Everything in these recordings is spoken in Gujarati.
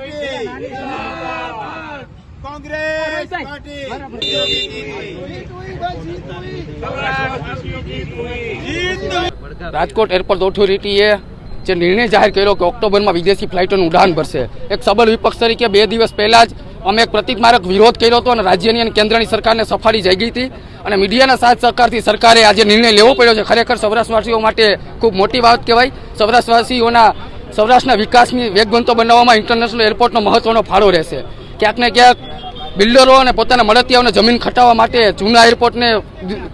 Party. Congress party. Rajkot airport ઓથોરિટીએ જે નિર્ણય જાહેર કર્યો કે ઓક્ટોબરમાં વિદેશી ફ્લાઇટોનું ઉડાન ભરશે. એક સબળ વિપક્ષ તરીકે બે દિવસ પહેલાં જ અમે એક પ્રતિકમારક વિરોધ કર્યો હતો અને રાજ્યની અને કેન્દ્રની સરકારને સફાળી જઈ ગઈ હતી. અને મીડિયાના સાથ સહકારથી સરકારે આજે નિર્ણય લેવો પડ્યો છે. ખરેખર સૌરાષ્ટ્રવાસીઓ માટે ખૂબ મોટી વાત કહેવાય. સૌરાષ્ટ્રવાસીઓના સૌરાષ્ટ્રના વિકાસની વેગવંતો બનાવવામાં ઇન્ટરનેશનલ એરપોર્ટનો મહત્વનો ફાળો રહેશે. ક્યાંક ને ક્યાંક બિલ્ડરો અને પોતાના મળતિયાઓને જમીન ખટાવવા માટે જૂના એરપોર્ટને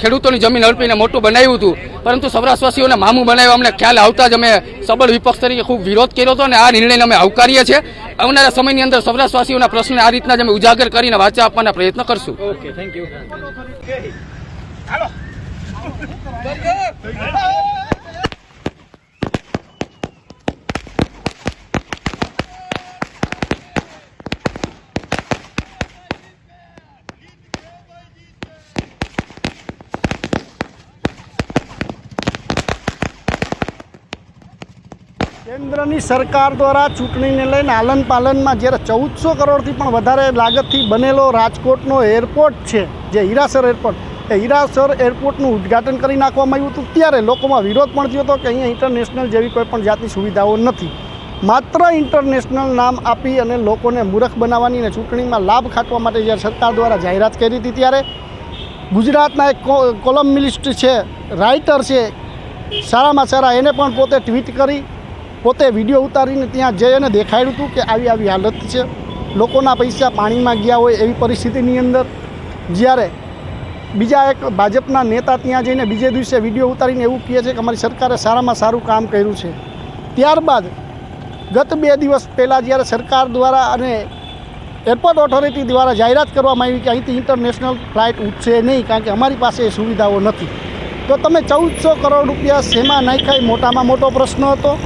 ખેડૂતોની જમીન અડપીને મોટું બનાવ્યું હતું. પરંતુ સૌરાષ્ટ્રવાસીઓને મામું બનાવ્યા અમને ખ્યાલ આવતા જ અમે સબળ વિપક્ષ તરીકે ખૂબ વિરોધ કર્યો હતો અને આ નિર્ણયને અમે આવકારીએ છીએ. આવનારા સમયની અંદર સૌરાષ્ટ્રવાસીઓના પ્રશ્નને આ રીતના જ અમે ઉજાગર કરીને વાચા આપવાના પ્રયત્ન કરશું. કેન્દ્રની સરકાર દ્વારા ચૂંટણીને લઈને આલન પાલનમાં જ્યારે ચૌદસો કરોડથી પણ વધારે લાગતથી બનેલો રાજકોટનો એરપોર્ટ છે, જે હીરાસર એરપોર્ટ, એ હીરાસર એરપોર્ટનું ઉદ્ઘાટન કરી નાખવામાં આવ્યું હતું. ત્યારે લોકોમાં વિરોધ પણ થયો હતો કે અહીંયા ઇન્ટરનેશનલ જેવી કોઈ પણ જાતની સુવિધાઓ નથી. માત્ર ઇન્ટરનેશનલ નામ આપી અને લોકોને મૂર્ખ બનાવવાની અને ચૂંટણીમાં લાભ ખાટવા માટે જ્યારે સરકાર દ્વારા જાહેરાત કરી હતી ત્યારે ગુજરાતના એક કો- કોલમનિસ્ટ છે, રાઇટર છે, સારામાં સારા, એને પણ પોતે ટ્વીટ કરી પોતે વીડિયો ઉતારીને ત્યાં જઈ અને દેખાડ્યું હતું કે આવી આવી હાલત છે. લોકોના પૈસા પાણીમાં ગયા હોય એવી પરિસ્થિતિની અંદર જ્યારે બીજા એક ભાજપના નેતા ત્યાં જઈને બીજે દિવસે વીડિયો ઉતારીને એવું કહે છે કે અમારી સરકારે સારામાં સારું કામ કર્યું છે. ત્યારબાદ ગત બે દિવસ પહેલાં જ્યારે સરકાર દ્વારા અને એરપોર્ટ ઓથોરિટી દ્વારા જાહેરાત કરવામાં આવી કે અહીંથી ઇન્ટરનેશનલ ફ્લાઇટ ઉઠશે નહીં કારણ કે અમારી પાસે એ સુવિધાઓ નથી. તો તમે ચૌદસો કરોડ રૂપિયા શેમાં નાખ્યા મોટામાં મોટો પ્રશ્ન હતો.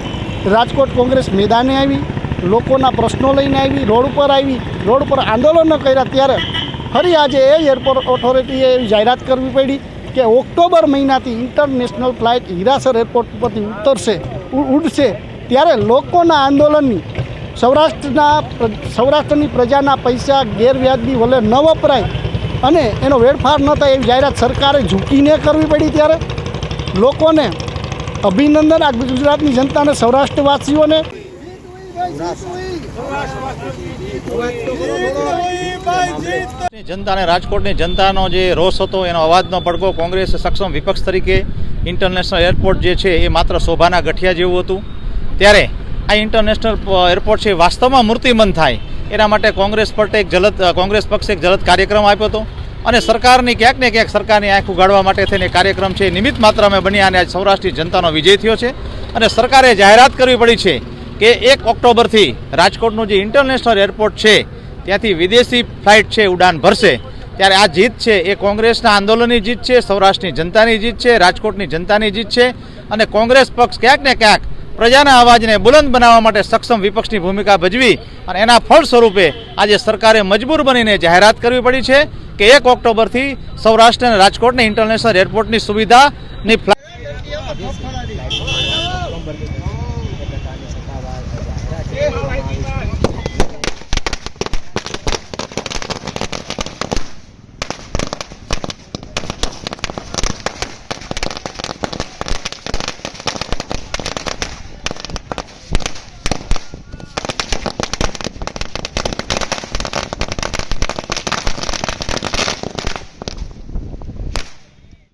રાજકોટ કોંગ્રેસ મેદાને આવી, લોકોના પ્રશ્નો લઈને આવી, રોડ ઉપર આવી, રોડ ઉપર આંદોલનો કર્યા ત્યારે ફરી આજે એ એરપોર્ટ ઓથોરિટીએ એવી જાહેરાત કરવી પડી કે ઓક્ટોબર મહિનાથી ઇન્ટરનેશનલ ફ્લાઇટ હીરાસર એરપોર્ટ પરથી ઉતરશે ઉડશે. ત્યારે લોકોના આંદોલનની, સૌરાષ્ટ્રના સૌરાષ્ટ્રની પ્રજાના પૈસા ગેરવ્યાજબી વલે ન વપરાય અને એનો વેડફાર ન થાય એવી જાહેરાત સરકારે ઝૂકીને કરવી પડી ત્યારે લોકોને અભિનંદન આ ગુજરાતની જનતાને સૌરાષ્ટ્રવાસીઓને. જનતાને રાજકોટની જનતાનો જે રોષ હતો, એનો અવાજનો પડઘો કોંગ્રેસ સક્ષમ વિપક્ષ તરીકે ઇન્ટરનેશનલ એરપોર્ટ જે છે, એ માત્ર શોભાના ગઠિયા જેવું હતું. ત્યારે આ ઇન્ટરનેશનલ એરપોર્ટ છે વાસ્તવમાં મૂર્તિમંત થાય. એના માટે કોંગ્રેસ પર એક જલદ, કોંગ્રેસ પક્ષે એક જલદ કાર્યક્રમ આપ્યો હતો. અને સરકારની ક્યાંક ને ક્યાંક સરકારની આંખ ઉગાડવા માટે થઈને કાર્યક્રમ છે નિમિત્ત નિમિત્ત અમે બની અને આજ સૌરાષ્ટ્રની જનતાનો વિજય થયો છે. અને સરકારે જાહેરાત કરવી પડી છે કે એક ઓક્ટોબરથી રાજકોટનું જે ઇન્ટરનેશનલ એરપોર્ટ છે, ત્યાંથી વિદેશી ફ્લાઇટ છે, ઉડાન ભરશે. ત્યારે આ જીત છે, એ કોંગ્રેસના આંદોલનની જીત છે, સૌરાષ્ટ્રની જનતાની જીત છે, રાજકોટની જનતાની જીત છે. અને કોંગ્રેસ પક્ષ ક્યાંક ને ક્યાંક પ્રજાના અવાજને બુલંદ બનાવવા માટે સક્ષમ વિપક્ષની ભૂમિકા ભજવી અને એના ફળ સ્વરૂપે આજે સરકારે મજબૂર બનીને જાહેરાત કરવી પડી છે. કે એક ઓક્ટોબરથી સૌરાષ્ટ્ર અને રાજકોટને ઇન્ટરનેશનલ એરપોર્ટની સુવિધાની ફ્લાઇટ